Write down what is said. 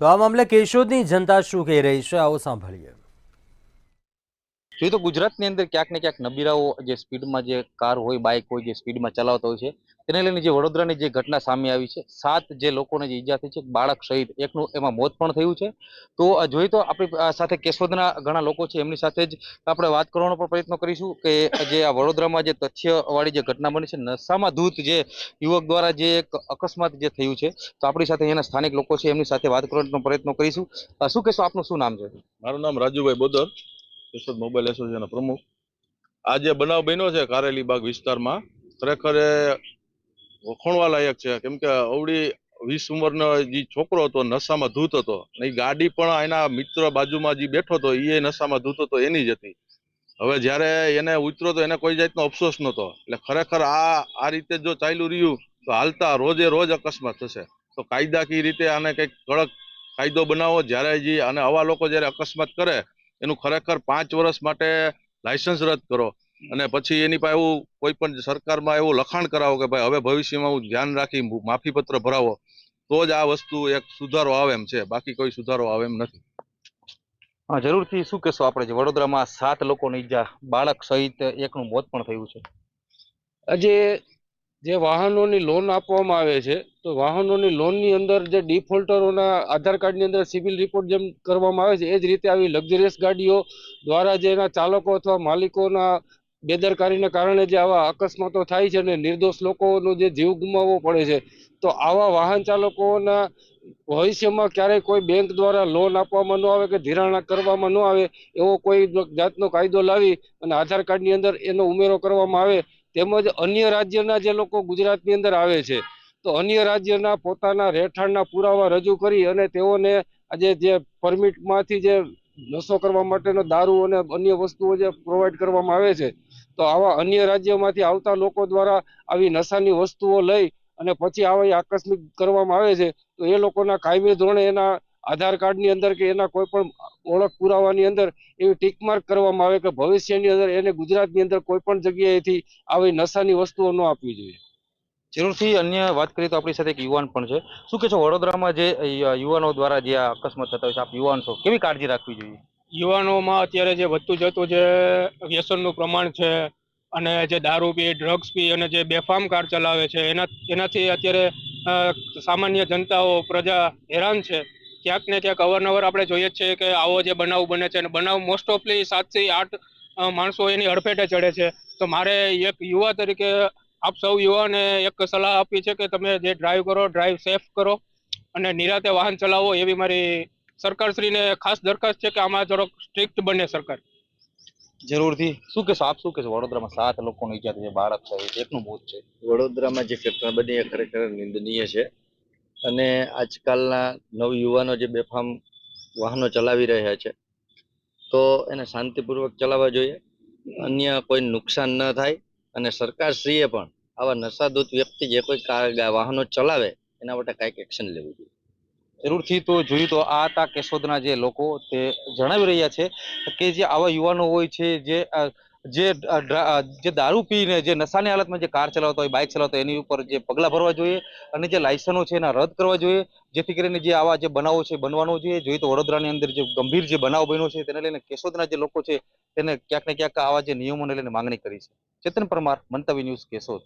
તો આ મામલે કેશોદની જનતા શું કહી રહી છે આવો સાંભળીએ. જોઈએ તો ગુજરાતની અંદર ક્યાંક ને ક્યાંક નબીરાઓ જે સ્પીડમાં જે કાર હોય બાઇક હોય, જે સ્પીડમાં ચલાવતા હોય છે, તેને લઈને જે વડોદરાની જે ઘટના સામે આવી છે, સાત જે લોકોને જે ઈજા થઈ છે બાળક સહિત, એકનું એમાં મોત પણ થયું છે. તો જોઈએ તો આપણી સાથે કેશોદના ઘણા લોકો છે, એમની સાથે જ આપણે વાત કરવાનો પણ પ્રયત્ન કરીશું કે જે આ વડોદરામાં જે તથ્યવાળી જે ઘટના બની છે, નશામાં ધૂત જે યુવક દ્વારા જે એક અકસ્માત જે થયું છે, તો આપણી સાથે અહીંયાના સ્થાનિક લોકો છે, એમની સાથે વાત કરવાનો પ્રયત્ન કરીશું. શું કહેશો? આપનું શું નામ છે? મારું નામ રાજુભાઈ બોદર. કેશોદ મોબાઈલ એસોસિએશનના પ્રમુખ. આ જે બનાવ બન્યો છે કારેલી બાગ વિસ્તારમાં, ખરેખર વખોણવા લાયક છે. કેમ કે અવળી વીસ ઉંમરનો જે છોકરો હતો, નશામાં ધૂત હતો, અને ગાડી પણ એના મિત્ર બાજુમાં જે બેઠો હતો એ નશામાં ધૂત હતો, એની જ હતી. હવે જ્યારે એને ઉતરો તો એને કોઈ જાતનો અફસોસ નહોતો. એટલે ખરેખર આ આ રીતે જો ચાલ્યું રહ્યું, તો હાલતા રોજે રોજ અકસ્માત થશે. તો કાયદાકીય રીતે આને કંઈક કડક કાયદો બનાવો, જ્યારે જે અને આવા લોકો જ્યારે અકસ્માત કરે એનું ખરેખર પાંચ વર્ષ માટે લાયસન્સ રદ કરો. અને પછી એની પાસે એવું કોઈ પણ સરકારમાં એવું લખાણ કરાવો કે ભાઈ હવે ભવિષ્યમાં હું ધ્યાન રાખી માફીપત્ર ભરાવો. તો જ આ વસ્તુ એક સુધારો આવે એમ છે. બાકી કોઈ સુધારો આવે એમ નથી. હા જરૂરથી. શું કહેશો આપણે જે વડોદરામાં સાત લોકોની ઈજા બાળક સહિત એકનું મોત પણ થયું છે? આજે જે વાહનોની લોન આપવામાં આવે છે, તો વાહનોની લોનની અંદર જે ડિફોલ્ટરોના આધાર કાર્ડની અંદર સિવિલ રિપોર્ટ જેમ કરવામાં આવે છે, એ જ રીતે આવી લક્ઝરિયસ ગાડીઓ દ્વારા જે એના ચાલકો અથવા માલિકોના બેદરકારીના કારણે જે આવા અકસ્માતો થાય છે અને નિર્દોષ લોકોનો જે જીવ ગુમાવવો પડે છે, તો આવા વાહન ચાલકોના ભવિષ્યમાં ક્યારેય કોઈ બેંક દ્વારા લોન આપવામાં ન આવે કે ધિરાણ કરવામાં ન આવે એવો કોઈ જાતનો કાયદો લાવી અને આધાર કાર્ડની અંદર એનો ઉમેરો કરવામાં આવે તેમજ અન્ય રાજ્યના જે લોકો ગુજરાતની અંદર આવે છે, તો અન્ય રાજ્યના પોતાના રહેઠાણના પુરાવા રજૂ કરી અને તેઓને આજે જે પરમિટમાંથી જે નશો કરવા માટેનો દારૂ અને અન્ય વસ્તુઓ જે પ્રોવાઈડ કરવામાં આવે છે, તો આવા અન્ય રાજ્યોમાંથી આવતા લોકો દ્વારા આવી નશાની વસ્તુઓ લઈ અને પછી આવા આકસ્મિક કરવામાં આવે છે, તો એ લોકોના કાયમી ધોરણે એના આધાર કાર્ડની અંદર કે એના કોઈ પણ ઓળખ પુરાવાની અંદર એવી ટીક માર્ક કરવામાં આવે કે ભવિષ્યની અંદર એને ગુજરાતની અંદર કોઈ પણ જગ્યાએથી આવી નશાની વસ્તુઓ ન આપવી જોઈએ. જરૂરથી અન્ય વાત કરીએ તો આપણી સાથે એક યુવાન પણ છે. શું કે છો વડોદરામાં જે યુવાનો દ્વારા જે આ અકસ્માત થતા હોય છે આપ યુવાન છો કેવી કાળજી રાખવી જોઈએ? યુવાનોમાં અત્યારે જે વધતું જતું જે વ્યસનનું પ્રમાણ છે અને જે દારૂ પી ડ્રગ્સ પી અને જે બેફામ કાર ચલાવે છે એના એનાથી અત્યારે સામાન્ય જનતાઓ પ્રજા હેરાન છે. ક્યાંક ને ક્યાંક અવારનવાર આપણે જોઈએ છીએ કે આવો જે બનાવ બને છે અને બનાવ મોસ્ટ ઓફલી સાતથી આઠ માણસો એની હડફેટે ચડે છે. તો મારે એક યુવા તરીકે આપ સૌ યુવાને એક સલાહ આપી છે કે તમે જે ડ્રાઈવ કરો ડ્રાઈવ સેફ કરો અને નિરાતે વાહન ચલાવો એવી મારી સરકારશ્રીને ખાસ દરખાસ્ત છે કે આમાં થોડોક સ્ટ્રિક્ટ બને સરકાર. જરૂરથી. શું કહેશો આપ? શું કહેશો? વડોદરામાં સાત લોકોની ઈજા થઈ છે બાળક છે એકનું મોત છે. વડોદરામાં જે ઘટના બની એ ખરેખર નિંદનીય છે. અને આજકાલના નવયુવાનો જે બેફામ વાહનો ચલાવી રહ્યા છે, તો એને શાંતિપૂર્વક ચલાવવા જોઈએ. અન્ય કોઈ નુકસાન ન થાય અને સરકારશ્રીએ પણ આવા નશાદૂત વ્યક્તિ જે કોઈ વાહનો ચલાવે, એના માટે કાંઈક એક્શન લેવું જોઈએ. જરૂરથી તો જોયું તો આ હતા કેશોદના જે લોકો તે જણાવી રહ્યા છે કે જે આવા યુવાનો હોય છે જે જે જે દારૂ પીને જે નશાની હાલતમાં જે કાર ચલાવતા હોય, બાઇક ચલાવતા એની ઉપર જે પગલાં ભરવા જોઈએ અને જે લાયસન્સો છે એના રદ કરવા જોઈએ. જેથી કરીને જે આવા જે બનાવો છે, બનવાનો જોઈએ જોઈએ તો વડોદરાની અંદર જે ગંભીર જે બનાવ બન્યો છે, તેને લઈને કેશોદના જે લોકો છે, તેને ક્યાંક ને ક્યાંક આવા જે નિયમોને લઈને માંગણી કરી છે. ચેતન પરમાર, મંતવ્ય ન્યૂઝ કેશોદ.